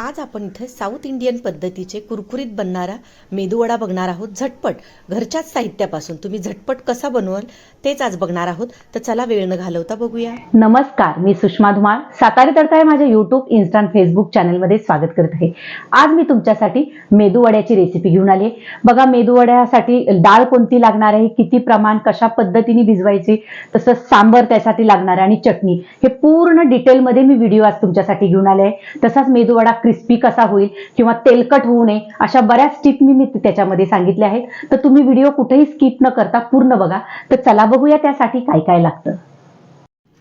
आज आपण इथे साऊथ इंडियन पद्धतीचे कुरकुरीत बनणारा मेदूवडा बघणार आहोत. झटपट घरच्याच साहित्यापासून. तुम्ही झटपट कसा बनवाल तेच आज बघणार आहोत. तर चला वेळ न घालवता बघूया. नमस्कार मी सुषमा धुमाळ. सातारी तडका माझ्या युट्यूब इन्स्टा आणि फेसबुक चॅनलमध्ये स्वागत करत आहे. आज मी तुमच्यासाठी मेदूवड्याची रेसिपी घेऊन आली आहे. बघा मेदूवड्यासाठी डाळ कोणती लागणार आहे किती प्रमाण कशा पद्धतीने भिजवायची तसंच सांबर त्यासाठी लागणार आहे आणि चटणी. हे पूर्ण डिटेलमध्ये मी व्हिडिओ आज तुमच्यासाठी घेऊन आले आहे. तसाच मेदूवडा क्रिस्पी कसा होईल किंवा तेलकट होऊ नये अशा बऱ्याच टिप मी मी त्याच्यामध्ये सांगितल्या आहेत. तर तुम्ही व्हिडिओ कुठेही स्किप न करता पूर्ण बघा. तर चला बघूया त्यासाठी काय काय लागतं.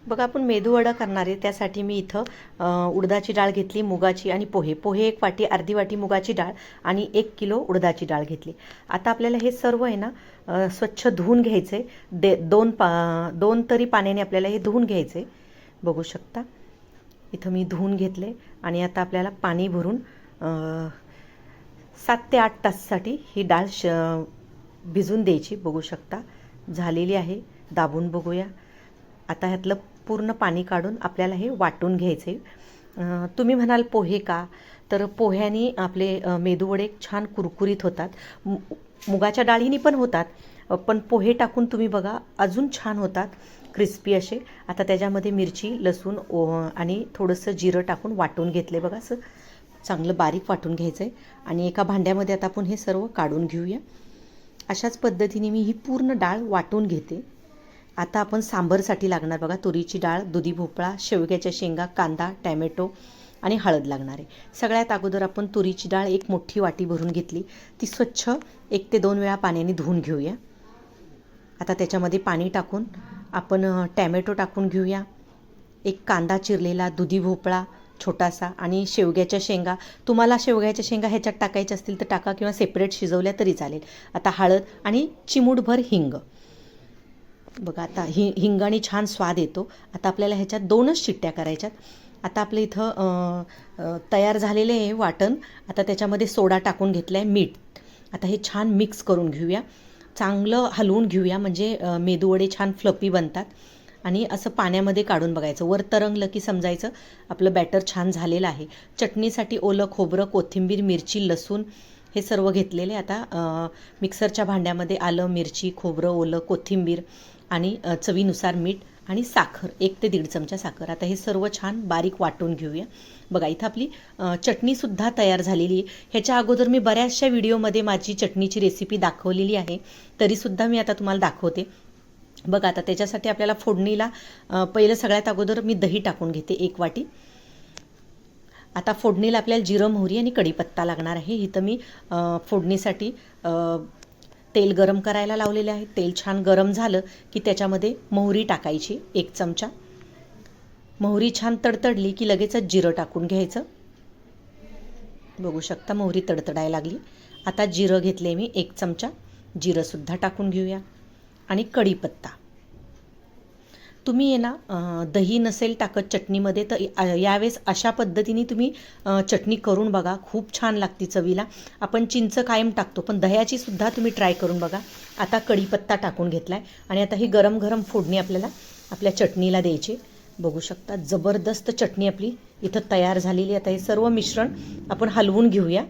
बघा आपण मेदूवडा करणार आहे. त्यासाठी मी इथं उडदाची डाळ घेतली मुगाची आणि पोहे. पोहे एक वाटी अर्धी वाटी मुगाची डाळ आणि एक किलो उडदाची डाळ घेतली. आता आपल्याला हे सर्व आहे ना स्वच्छ धुवून घ्यायचे दे दोन पा दोन तरी पाण्याने आपल्याला हे धुवून घ्यायचे बघू शकता. इथं मी धुवून घेतले आणि आता आपल्याला पाणी भरून सात ते आठ तासासाठी ही डाळ श भिजून द्यायची. बघू शकता झालेली आहे. दाबून बघूया. आता ह्यातलं पूर्ण पाणी काढून आपल्याला हे वाटून घ्यायचे तुम्ही म्हणाल पोहे का? तर पोह्यानी आपले मेदूवडे छान कुरकुरीत होतात. मु मुगाच्या डाळीनी पण होतात. पण पोहे टाकून तुम्ही बघा अजून छान होतात. क्रिस्पी असे. आता त्याच्यामध्ये मिरची लसूण ओ आणि थोडंसं जिरं टाकून वाटून घेतले बघा असं. चांगलं बारीक वाटून घ्यायचं आहे आणि एका भांड्यामध्ये आता आपण हे सर्व काढून घेऊया. अशाच पद्धतीने मी ही पूर्ण डाळ वाटून घेते. आता आपण सांबरसाठी लागणार बघा. तुरीची डाळ दुधी भोपळा शेवग्याच्या शेंगा कांदा टॅमॅटो आणि हळद लागणार आहे. सगळ्यात अगोदर आपण तुरीची डाळ एक मोठी वाटी भरून घेतली. ती स्वच्छ एक ते दोन वेळा पाण्याने धुवून घेऊया. आता त्याच्यामध्ये पाणी टाकून आपण टॅमॅटो टाकून घेऊया. एक कांदा चिरलेला दुधी भोपळा छोटासा आणि शेवग्याच्या शेंगा. तुम्हाला शेवग्याच्या शेंगा ह्याच्यात टाकायच्या असतील तर टाका किंवा सेपरेट शिजवल्या तरी चालेल. आता हळद आणि चिमूटभर हिंग. बघा आता हि हिंगाने छान स्वाद येतो. आता आपल्याला ह्याच्यात दोनच शिट्ट्या करायच्यात. आता आपलं इथं तयार झालेले आहे वाटण. आता त्याच्यामध्ये सोडा टाकून घेतला आहे मीठ. आता हे छान मिक्स करून घेऊया. चांगलं हलवून घेऊया. म्हणजे मेदूवडे छान फ्लपी बनतात. आणि असं पाण्यामध्ये काढून बघायचं. वर तरंगलं की समजायचं आपलं बॅटर छान झालेलं आहे. चटणीसाठी ओलं खोबरं कोथिंबीर मिरची लसूण हे सर्व घेतलेले. आता मिक्सरच्या भांड्यामध्ये आलं मिरची खोबरं ओलं कोथिंबीर आणि चवीनुसार मीठ आणि साखर एक ते दीड चमचा साखर. आता हे सर्व छान बारीक वाटून घेऊया. बघा इथं आपली चटणीसुद्धा तयार झालेली आहे. ह्याच्या अगोदर मी बऱ्याचशा व्हिडिओमध्ये माझी चटणीची रेसिपी दाखवलेली आहे. तरीसुद्धा मी आता तुम्हाला दाखवते. बघा आता त्याच्यासाठी आपल्याला फोडणीला पहिलं सगळ्यात अगोदर मी दही टाकून घेते एक वाटी. आता फोडणीला आपल्याला जिरं मोहरी आणि कढीपत्ता लागणार आहे. इथं मी फोडणीसाठी तेल गरम करायला लावलेले आहे. तेल छान गरम झालं की त्याच्यामध्ये मोहरी टाकायची एक चमचा. मोहरी छान तडतडली की लगेचच जिरं टाकून घ्यायचं. बघू शकता मोहरी तडतडायला लागली. आता जिरं घेतले मी एक चमचा. जिरंसुद्धा टाकून घेऊया. आणि कढीपत्ता. तुम्ही आहे ना दही नसेल टाकत चटणीमध्ये तर या- यावेळेस अशा पद्धतीने तुम्ही चटणी करून बघा. खूप छान लागते चवीला. आपण चिंच कायम टाकतो पण दह्याची सुद्धा तुम्ही ट्राय करून बघा. आता कढीपत्ता टाकून घेतला आहे आणि आता ही गरम गरम फोडणी आपल्याला आपल्या चटणीला द्यायची. बघू शकता जबरदस्त चटणी आपली इथं तयार झालेली. आता हे सर्व मिश्रण आपण हलवून घेऊया.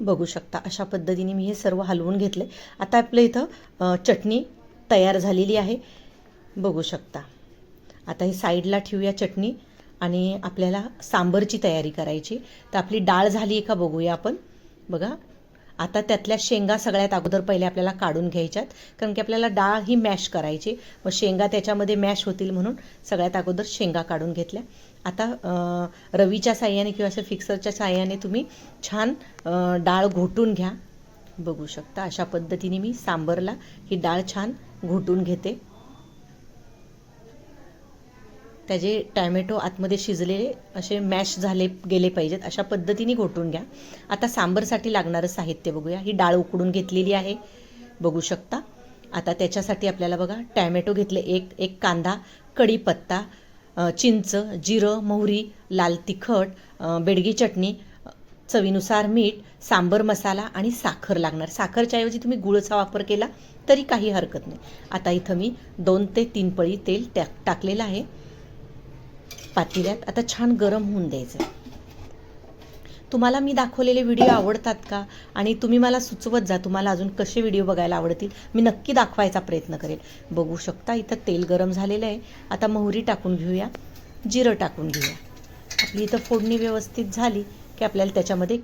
बघू शकता अशा पद्धतीने मी हे सर्व हलवून घेतले आता आपलं इथं चटणी तयार झालेली आहे. बघू शकता. आता ही साईडला ठेवूया चटणी आणि आपल्याला सांबरची तयारी करायची. तर आपली डाळ झाली आहे का बघूया आपण. बघा आता त्यातल्या शेंगा सगळ्यात अगोदर पहिले आपल्याला काढून घ्यायच्यात कारण की आपल्याला डाळ ही मॅश करायची. मग शेंगा त्याच्यामध्ये मॅश होतील म्हणून सगळ्यात अगोदर शेंगा काढून घेतल्या. आता रवीच्या साह्याने किंवा असं फिक्सरच्या साह्याने तुम्ही छान डाळ घोटून घ्या. बघू शकता अशा पद्धतीने मी सांबरला ही डाळ छान घोटून घेते. त्याचे टॅमॅटो आतमध्ये शिजलेले असे मॅश झाले गेले पाहिजेत. अशा पद्धतीने घोटून घ्या. आता सांबरसाठी लागणारं साहित्य बघूया. ही डाळ उकडून घेतलेली आहे. बघू शकता. आता त्याच्यासाठी आपल्याला बघा टॅमॅटो घेतले. एक एक कांदा कढीपत्ता चिंच जिरं मोहरी लाल तिखट बेडगी चटणी चवीनुसार मीठ सांबर मसाला आणि साखर लागणार. साखरच्या ऐवजी तुम्ही गुळचा वापर केला तरी काही हरकत नाही. आता इथं मी दोन ते तीन पळी तेल टाक टाकलेलं आहे. पातेल्यात. आता छान गरम होऊन द्यायचं. तुम्हाला मी दाखवलेले व्हिडिओ आवडतात का? आणि तुम्ही मला सुचवत जा तुम्हाला अजून कसे व्हिडिओ बघायला आवडतील? मी नक्की दाखवायचा प्रयत्न करेल बघू शकता इथं तेल गरम झालेलं आहे. आता मोहरी टाकून घेऊया. जिरं टाकून घेऊया. आपली इथं फोडणी व्यवस्थित झाली की आपल्याला त्याच्यामध्ये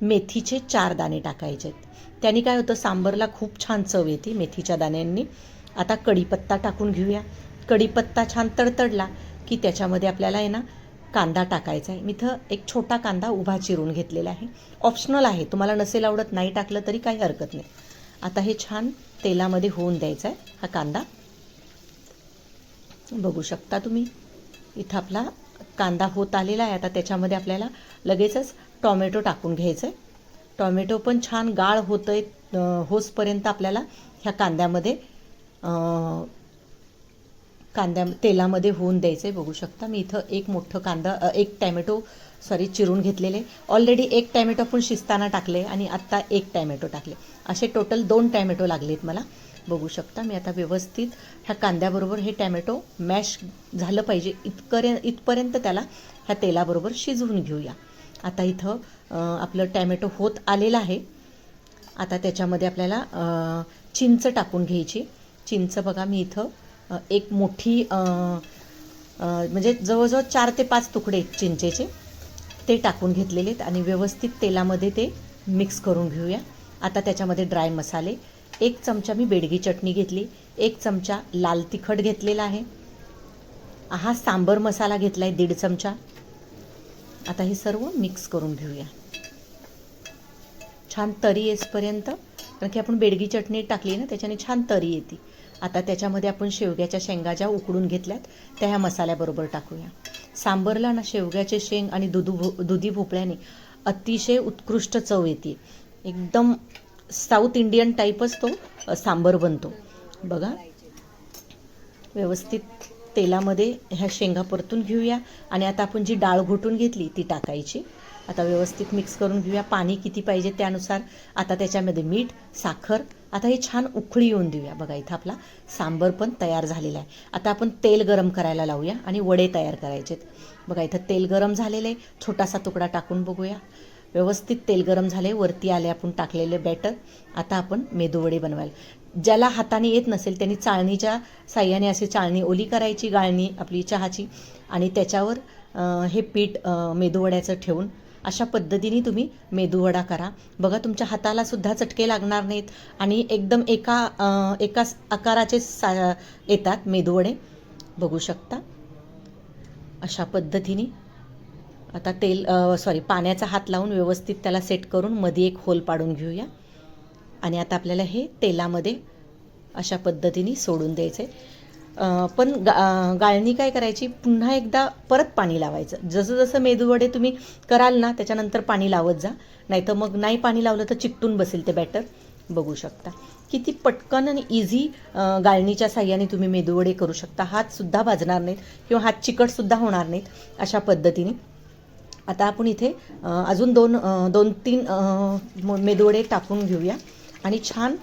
मेथीचे चार दाणे टाकायचे आहेत. त्याने काय होतं सांबरला खूप छान चव येते मेथीच्या दाण्यांनी. आता कढीपत्ता टाकून घेऊया. कढीपत्ता छान तडतडला. की त्याच्यामध्ये आपल्याला आहे ना कांदा टाकायचा आहे. मी इथं एक छोटा कांदा उभा चिरून घेतलेला आहे. ऑप्शनल आहे. तुम्हाला नसेल आवडत नाही टाकलं तरी काही हरकत नाही. आता हे छान तेलामध्ये होऊन द्यायचा आहे हा कांदा. बघू शकता तुम्ही इथं आपला कांदा होत आलेला आहे. आता त्याच्यामध्ये आपल्याला लगेचच टॉमॅटो टाकून घ्यायचं आहे टॉमॅटो पण छान गाळ होतं आहे होसपर्यंत आपल्याला ह्या कांद्यामध्ये कांद्या तेलामध्ये होऊन द्यायचं आहे बघू शकता. मी इथं एक मोठं कांदा एक टॅमॅटो सॉरी चिरून घेतलेले. ऑलरेडी एक टॅमॅटो पण शिजताना टाकले आणि आत्ता एक टॅमॅटो टाकले. असे टोटल दोन टॅमॅटो लागलेत मला. बघू शकता मी आता व्यवस्थित ह्या कांद्याबरोबर हे टॅमॅटो मॅश झालं पाहिजे. इतकरे इथपर्यंत त्याला ह्या तेलाबरोबर शिजवून घेऊया. आता इथं आपलं टॅमॅटो होत आलेलं आहे. आता त्याच्यामध्ये आपल्याला चिंच टाकून घ्यायची. चिंच बघा मी इथं एक मोठी म्हणजे जवळजवळ चार ते पाच तुकडे चिंचेचे ते टाकून घेतलेले आहेत आणि व्यवस्थित तेलामध्ये ते मिक्स करून घेऊया. आता त्याच्यामध्ये ड्राय मसाले एक चमचा मी बेडगी चटणी घेतली एक चमचा लाल तिखट घेतलेला आहे. हा सांबर मसाला घेतला आहे दीड चमचा. आता हे सर्व मिक्स करून घेऊया. छान तरी येसपर्यंत कारण की आपण बेडगी चटणी टाकली ना त्याच्याने छान तरी येते. आता त्याच्यामध्ये आपण शेवग्याच्या शेंगा ज्या उकडून घेतल्यात त्या ह्या मसाल्याबरोबर टाकूया. सांबरला ना शेवग्याचे शेंग आणि दुधू भो दुधी भोपळ्याने अतिशय उत्कृष्ट चव येते. एकदम साऊथ इंडियन टाईपच तो सांबर बनतो. बघा. व्यवस्थित तेलामध्ये ह्या शेंगा परतून घेऊया आणि आता आपण जी डाळ घोटून घेतली ती टाकायची. आता व्यवस्थित मिक्स करून घेऊया. पाणी किती पाहिजे त्यानुसार. आता त्याच्यामध्ये मीठ साखर आता हे छान उकळी येऊन देऊया. बघा इथं आपला सांबर पण तयार झालेला आहे. आता आपण तेल गरम करायला लावूया आणि वडे तयार करायचेत. बघा इथं तेल गरम झालेलं आहे. छोटासा तुकडा टाकून बघूया. व्यवस्थित तेल गरम झाले वरती आले आपण टाकलेले बॅटर. आता आपण मेदूवडे बनवायला. ज्याला हाताने येत नसेल त्यांनी चाळणीच्या साह्याने अशी चाळणी ओली करायची गाळणी आपली चहाची. आणि त्याच्यावर हे पीठ मेदूवड्याचं ठेवून अशा पद्धतीने तुम्ही मेदूवडा करा. बघा तुमच्या हाताला सुद्धा चटके लागणार नाहीत आणि एकदम एका एका आकाराचे सा येतात मेदूवडे बघू शकता. अशा पद्धतीने आता तेल सॉरी पाण्याचा हात लावून व्यवस्थित त्याला सेट करून मध्ये एक होल पाडून घेऊया. आणि आता आपल्याला हे तेलामध्ये अशा पद्धतीने सोडून द्यायचं आहे पण गा गाळणी काय करायची? पुन्हा एकदा परत पाणी लावायचं. जसं जसं मेदूवडे तुम्ही कराल ना त्याच्यानंतर पाणी लावत जा. नाहीतर मग नाही पाणी लावलं तर चिकटून बसेल ते बॅटर बघू शकता. किती पटकन आणि इझी गाळणीच्या साह्याने तुम्ही मेदूवडे करू शकता. हातसुद्धा भाजणार नाहीत किंवा हात चिकटसुद्धा होणार नाहीत अशा पद्धतीने. आता आपण इथे अजून दोन दोन तीन मेदूवडे टाकून घेऊया. आणि छान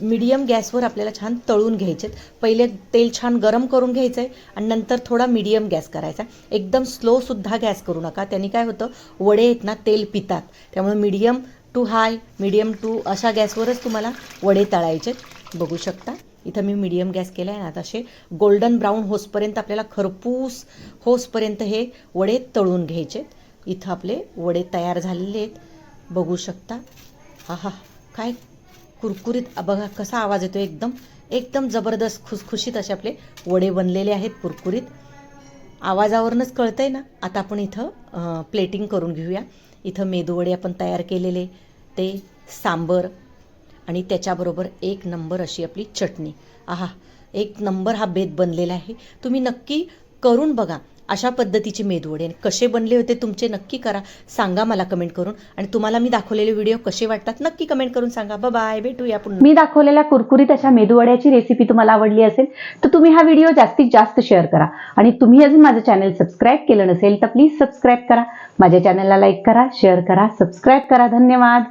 मीडियम गॅसवर आपल्याला छान तळून घ्यायचे पहिले तेल छान गरम करून घ्यायचं आहे आणि नंतर थोडा मीडियम गॅस करायचा. एकदम स्लोसुद्धा गॅस करू नका. त्यांनी काय होतं वडे आहेत ना तेल पितात. त्यामुळे medium to high medium to अशा गॅसवरच तुम्हाला वडे तळायचे. बघू शकता. इथं मी मीडियम गॅस केला आहे ना आता असे गोल्डन ब्राऊन होसपर्यंत आपल्याला खरपूस होसपर्यंत हे वडे तळून घ्यायचे. इथं आपले वडे तयार झालेले आहेत. बघू शकता. हा हा काय कुरकुरीत बघा कसा आवाज येतो एकदम एकदम जबरदस्त खुसखुशीत असे आपले वडे बनलेले आहेत कुरकुरीत. आवाजावरूनच कळतंय ना. आता आपण इथं प्लेटिंग करून घेऊया. इथं मेदूवडे आपण तयार केलेले ते सांबर आणि त्याच्याबरोबर एक नंबर अशी आपली चटणी. आहा एक नंबर हा बेत बनलेला आहे. तुम्ही नक्की करून बघा. अशा पद्धतीचे मेदवडे कसे बनले होते तुमचे नक्की करा. सांगा मला कमेंट करून. आणि तुम्हाला मी दाखवलेले व्हिडिओ कसे वाटतात नक्की कमेंट करून सांगा. बाय भेटूया पुन्हा. मी दाखवलेल्या कुरकुरीत अशा मेदूवड्याची रेसिपी तुम्हाला आवडली असेल तर तुम्ही हा व्हिडिओ जास्तीत जास्त शेअर करा. आणि तुम्ही अजून माझं चॅनल सबस्क्राईब केलं नसेल तर प्लीज सबस्क्राईब करा. माझ्या चॅनलला लाईक करा शेअर करा सबस्क्राईब करा. धन्यवाद.